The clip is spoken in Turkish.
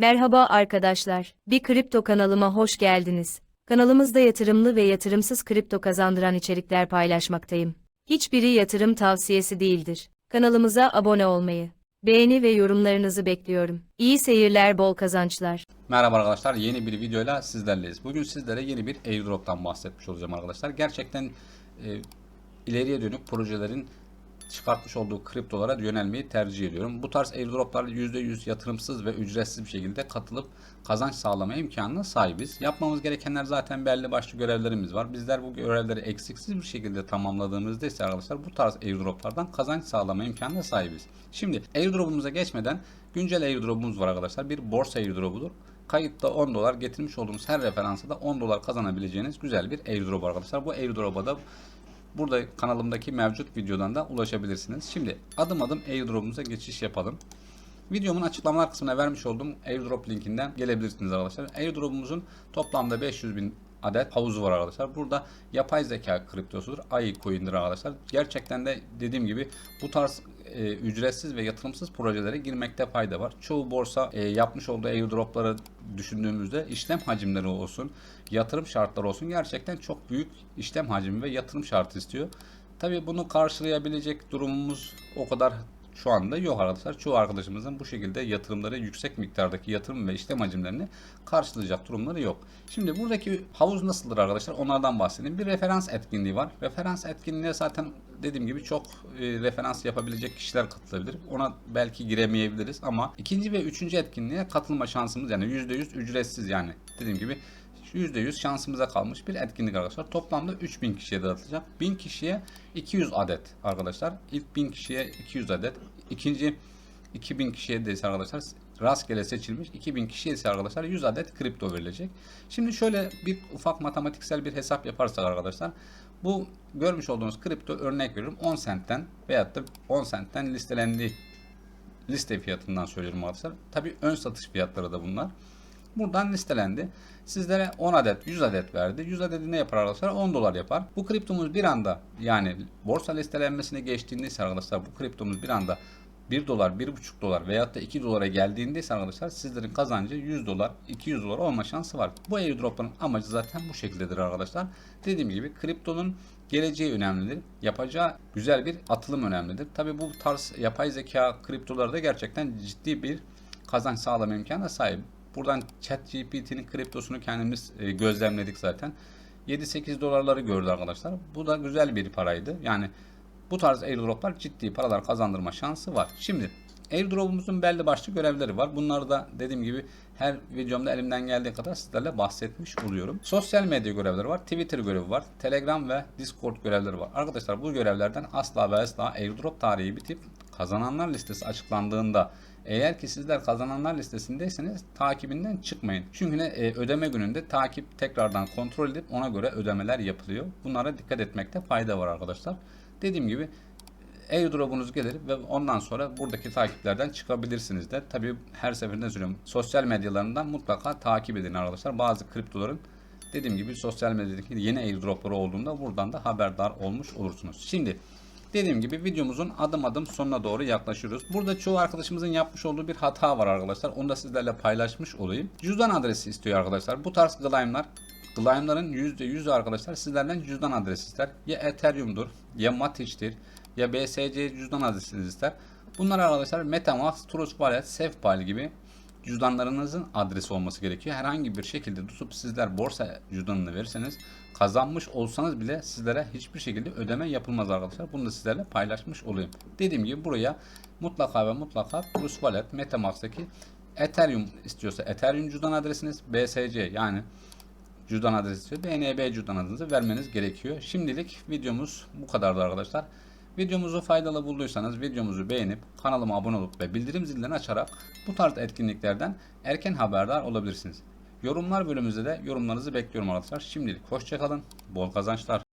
Merhaba arkadaşlar. Bir kripto kanalıma hoş geldiniz. Kanalımızda yatırımlı ve yatırımsız kripto kazandıran içerikler paylaşmaktayım. Hiçbiri yatırım tavsiyesi değildir. Kanalımıza abone olmayı, beğeni ve yorumlarınızı bekliyorum. İyi seyirler, bol kazançlar. Merhaba arkadaşlar yeni bir videoyla sizlerleyiz. Bugün sizlere yeni bir airdrop'tan bahsetmiş olacağım arkadaşlar. Gerçekten e, ileriye dönük projelerin çıkartmış olduğu kriptolara yönelmeyi tercih ediyorum. Bu tarz airdroplar %100 yatırımsız ve ücretsiz bir şekilde katılıp kazanç sağlama imkanına sahibiz. Yapmamız gerekenler zaten belli başlı görevlerimiz var. Bizler bu görevleri eksiksiz bir şekilde tamamladığımızda ise arkadaşlar bu tarz airdroplardan kazanç sağlama imkanına sahibiz. Şimdi airdrop'umuza geçmeden güncel airdrop'umuz var arkadaşlar. Bir borsa airdrop'udur. Kayıtta 10 dolar getirmiş olduğumuz her referansa da 10 dolar kazanabileceğiniz güzel bir airdrop arkadaşlar. Bu airdrop'a da Burada kanalımdaki mevcut videodan da ulaşabilirsiniz. Şimdi adım adım airdrop'umuza geçiş yapalım. Videomun açıklamalar kısmına vermiş olduğum airdrop linkinden gelebilirsiniz arkadaşlar. Airdrop'umuzun toplamda 500 bin adet havuzu var arkadaşlar. Burada yapay zeka kriptosudur. AI coin'dir arkadaşlar. Gerçekten de dediğim gibi bu tarz e, ücretsiz ve yatırımsız projelere girmekte fayda var. Çoğu borsa e, yapmış olduğu airdropları düşündüğümüzde işlem hacimleri olsun, yatırım şartları olsun gerçekten çok büyük işlem hacmi ve yatırım şartı istiyor. Tabii bunu karşılayabilecek durumumuz o kadar şu anda yok arkadaşlar. Çoğu arkadaşımızın bu şekilde yatırımları yüksek miktardaki yatırım ve işlem hacimlerini karşılayacak durumları yok. Şimdi buradaki havuz nasıldır arkadaşlar? Onlardan bahsedeyim. Bir referans etkinliği var. Referans etkinliğine zaten dediğim gibi çok e, referans yapabilecek kişiler katılabilir. Ona belki giremeyebiliriz ama ikinci ve üçüncü etkinliğe katılma şansımız yani %100 ücretsiz yani dediğim gibi %100 şansımıza kalmış bir etkinlik arkadaşlar. Toplamda 3000 kişiye dağıtılacak. 1000 kişiye 200 adet arkadaşlar. İlk 1000 kişiye 200 adet. İkinci 2000 kişiye de ise arkadaşlar rastgele seçilmiş 2000 kişiye ise arkadaşlar 100 adet kripto verilecek. Şimdi şöyle bir ufak matematiksel bir hesap yaparsak arkadaşlar bu görmüş olduğunuz kripto örnek veriyorum 10 sentten veyahut da 10 sentten listelendiği liste fiyatından söylüyorum arkadaşlar. Tabi ön satış fiyatları da bunlar. Buradan listelendi. Sizlere 10 adet 100 adet verdi. 100 adedi ne yapar arkadaşlar? 10 dolar yapar. Bu kriptomuz bir anda yani borsa listelenmesine geçtiğinde arkadaşlar bu kriptomuz bir anda 1 dolar, 1,5 dolar veyahut da 2 dolara geldiğinde arkadaşlar sizlerin kazancı 100 dolar, 200 dolar olma şansı var. Bu airdropların amacı zaten bu şekildedir arkadaşlar. Dediğim gibi kriptonun geleceği önemlidir. Yapacağı güzel bir atılım önemlidir. Tabi bu tarz yapay zeka kriptolarda gerçekten ciddi bir kazanç sağlama imkanına sahip. Buradan ChatGPT'nin kriptosunu kendimiz e, gözlemledik zaten. 7-8 dolarları gördü arkadaşlar. Bu da güzel bir paraydı. Yani bu tarz airdroplar ciddi paralar kazandırma şansı var. Şimdi airdrop'umuzun belli başlı görevleri var. Bunları da dediğim gibi her videomda elimden geldiği kadar sizlerle bahsetmiş oluyorum. Sosyal medya görevleri var. Twitter görevi var. Telegram ve Discord görevleri var. Arkadaşlar bu görevlerden asla ve asla airdrop tarihi bitip kazananlar listesi açıklandığında eğer ki sizler kazananlar listesindeyseniz takibinden çıkmayın. Çünkü ne, e, ödeme gününde takip tekrardan kontrol edip ona göre ödemeler yapılıyor. Bunlara dikkat etmekte fayda var arkadaşlar. Dediğim gibi airdrop'unuz gelir ve ondan sonra buradaki takiplerden çıkabilirsiniz de. Tabii her seferinde söylüyorum. Sosyal medyalarından mutlaka takip edin arkadaşlar. Bazı kriptoların dediğim gibi sosyal medyadaki yeni airdropları olduğunda buradan da haberdar olmuş olursunuz. Şimdi Dediğim gibi videomuzun adım adım sonuna doğru yaklaşıyoruz. Burada çoğu arkadaşımızın yapmış olduğu bir hata var arkadaşlar. Onu da sizlerle paylaşmış olayım. Cüzdan adresi istiyor arkadaşlar. Bu tarz claim'lar Claim'ların %100 arkadaşlar sizlerden cüzdan adresi ister. Ya Ethereum'dur, ya Matic'tir, ya BSC cüzdan adresinizi ister. Bunlar arkadaşlar Metamask, Trust Wallet, SafePal gibi cüzdanlarınızın adresi olması gerekiyor. Herhangi bir şekilde tutup sizler borsa cüzdanını verirseniz kazanmış olsanız bile sizlere hiçbir şekilde ödeme yapılmaz arkadaşlar. Bunu da sizlerle paylaşmış olayım. Dediğim gibi buraya mutlaka ve mutlaka Trust Wallet, Metamask'taki Ethereum istiyorsa Ethereum cüzdan adresiniz, BSC yani cüzdan adresi. BNB cüzdan adınızı vermeniz gerekiyor. Şimdilik videomuz bu kadardı arkadaşlar. Videomuzu faydalı bulduysanız videomuzu beğenip kanalıma abone olup ve bildirim zillerini açarak bu tarz etkinliklerden erken haberdar olabilirsiniz. Yorumlar bölümümüzde de yorumlarınızı bekliyorum arkadaşlar. Şimdilik hoşçakalın, bol kazançlar.